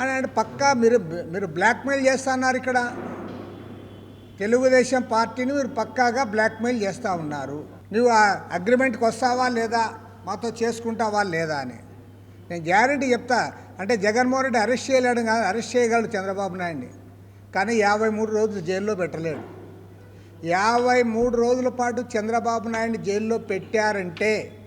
అని అంటే పక్కా మీరు మీరు బ్లాక్మెయిల్ చేస్తున్నారు ఇక్కడ. తెలుగుదేశం పార్టీని మీరు పక్కాగా బ్లాక్మెయిల్ చేస్తూ ఉన్నారు. నువ్వు ఆ అగ్రిమెంట్కి వస్తావా లేదా? మాతో చేసుకుంటావా లేదా అని. నేను గ్యారంటీ చెప్తా. అంటే జగన్మోహన్ రెడ్డి అరెస్ట్ చేయలేడు కాదు అరెస్ట్ చేయగలడు చంద్రబాబు నాయుడిని. కానీ యాభై మూడు రోజులు జైల్లో పెట్టలేడు. యాభై మూడు రోజుల పాటు చంద్రబాబు నాయుడిని జైల్లో పెట్టారంటే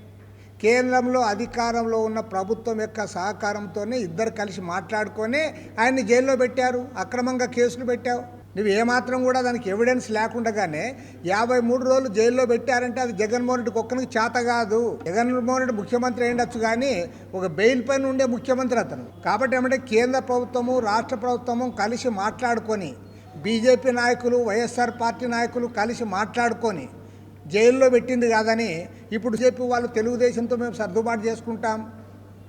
కేంద్రంలో అధికారంలో ఉన్న ప్రభుత్వం యొక్క సహకారంతోనే ఇద్దరు కలిసి మాట్లాడుకొని ఆయన్ని జైల్లో పెట్టారు అక్రమంగా కేసులు పెట్టావు. నువ్వు ఏమాత్రం కూడా దానికి ఎవిడెన్స్ లేకుండానే యాభై మూడు రోజులు జైల్లో పెట్టారంటే అది జగన్మోహన్ రెడ్డి ఒక్కరికి చేత కాదు. జగన్మోహన్ రెడ్డి ముఖ్యమంత్రి అయ్యుండొచ్చు కానీ ఒక బెయిల్ పైన ఉండే ముఖ్యమంత్రి అతను. కాబట్టి ఏమంటే కేంద్ర ప్రభుత్వము రాష్ట్ర ప్రభుత్వము కలిసి మాట్లాడుకొని బీజేపీ నాయకులు వైఎస్ఆర్ పార్టీ నాయకులు కలిసి మాట్లాడుకొని జైల్లో పెట్టింది కాదని ఇప్పుడు చెప్పి వాళ్ళు తెలుగుదేశంతో మేము సర్దుబాటు చేసుకుంటాం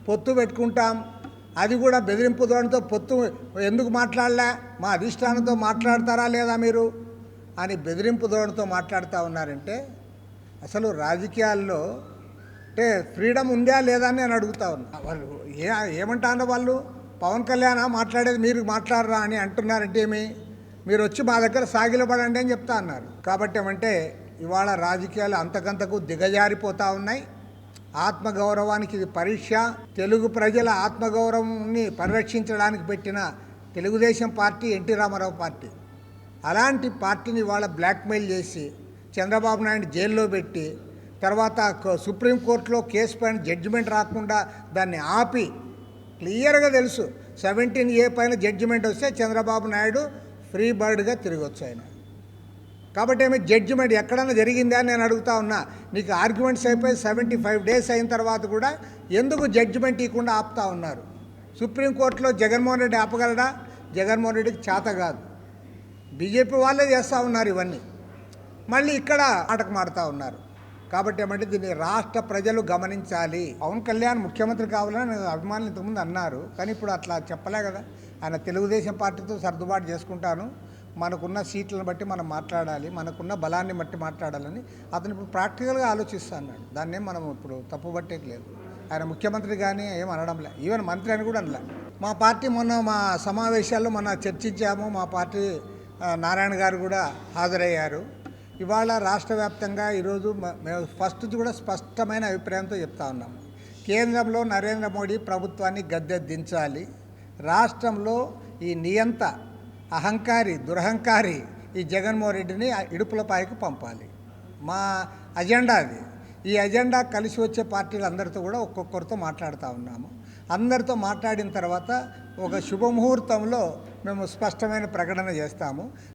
పొత్తు పెట్టుకుంటాం. అది కూడా బెదిరింపు ధోరణితో పొత్తు ఎందుకు మాట్లాడలే? మా అధిష్టానంతో మాట్లాడతారా లేదా మీరు? అని బెదిరింపు ధోరణితో మాట్లాడుతూ ఉన్నారంటే అసలు రాజకీయాల్లో అంటే ఫ్రీడమ్ ఉందా లేదా అని నేను అడుగుతా ఉన్నా. వాళ్ళు ఏ ఏమంటారో వాళ్ళు? పవన్ కళ్యాణ్ మాట్లాడేది మీరు మాట్లాడరా అని అంటున్నారంటే ఏమి? మీరు వచ్చి మా దగ్గర సాగిలపడండి అని చెప్తా అన్నారు. కాబట్టి ఏమంటే ఇవాళ రాజకీయాలు అంతకంతకు దిగజారిపోతూ ఉన్నాయి. ఆత్మగౌరవానికి ఇది పరీక్ష. తెలుగు ప్రజల ఆత్మగౌరవాన్ని పరిరక్షించడానికి పెట్టిన Telugu Desam party NT Rama Rao party. అలాంటి పార్టీని ఇవాళ బ్లాక్మెయిల్ చేసి చంద్రబాబు నాయుడు జైల్లో పెట్టి తర్వాత సుప్రీంకోర్టులో కేసు పైన జడ్జిమెంట్ రాకుండా దాన్ని ఆపి క్లియర్గా తెలుసు. సెవెంటీన్ ఏ పైన జడ్జిమెంట్ వస్తే చంద్రబాబు నాయుడు ఫ్రీ బర్డ్గా తిరగొచ్చు ఆయన. కాబట్టి ఏమి జడ్జిమెంట్ ఎక్కడైనా జరిగిందా అని నేను అడుగుతా ఉన్నా. నీకు ఆర్గ్యుమెంట్స్ అయిపోయి సెవెంటీ ఫైవ్ డేస్ అయిన తర్వాత కూడా ఎందుకు జడ్జిమెంట్ ఇవ్వకుండా ఆపుతా ఉన్నారు? సుప్రీంకోర్టులో జగన్మోహన్ రెడ్డి ఆపగలడా? జగన్మోహన్ రెడ్డికి చేత కాదు. బీజేపీ వాళ్ళే చేస్తూ ఉన్నారు ఇవన్నీ. మళ్ళీ ఇక్కడ ఆటకు మాడుతూ ఉన్నారు. కాబట్టి ఏమంటే దీన్ని రాష్ట్ర ప్రజలు గమనించాలి. పవన్ కళ్యాణ్ ముఖ్యమంత్రి కావాలని నేను అభిమానులు ఇంతకుముందు అన్నారు. కానీ ఇప్పుడు అట్లా చెప్పలే కదా. ఆయన తెలుగుదేశం పార్టీతో సర్దుబాటు చేసుకుంటాను. మనకున్న సీట్లను బట్టి మనం మాట్లాడాలి మనకున్న బలాన్ని బట్టి మాట్లాడాలని అతను ఇప్పుడు ప్రాక్టికల్గా ఆలోచిస్తా అన్నాడు మనం ఇప్పుడు తప్పు పట్టేకి లేదు. ఆయన ముఖ్యమంత్రి కానీ ఏం అనడంలే ఈవెన్ మంత్రి అని కూడా అనలే. మా పార్టీ మొన్న మా సమావేశాల్లో మొన్న చర్చించాము. మా పార్టీ నారాయణ గారు కూడా హాజరయ్యారు. ఇవాళ రాష్ట్ర వ్యాప్తంగా ఈరోజు మేము ఫస్ట్ కూడా స్పష్టమైన అభిప్రాయంతో చెప్తా ఉన్నాము. కేంద్రంలో నరేంద్ర మోడీ ప్రభుత్వాన్ని గద్దె దించాలి. రాష్ట్రంలో ఈ నియంత అహంకారి దురహంకారి ఈ జగన్మోహన్ రెడ్డిని ఆ ఇడుపులపాయకు పంపాలి. మా అజెండా అది. ఈ అజెండా కలిసి వచ్చే పార్టీలు అందరితో కూడా ఒక్కొక్కరితో మాట్లాడుతూ ఉన్నాము. అందరితో మాట్లాడిన తర్వాత ఒక శుభముహూర్తంలో మేము స్పష్టమైన ప్రకటన చేస్తాము.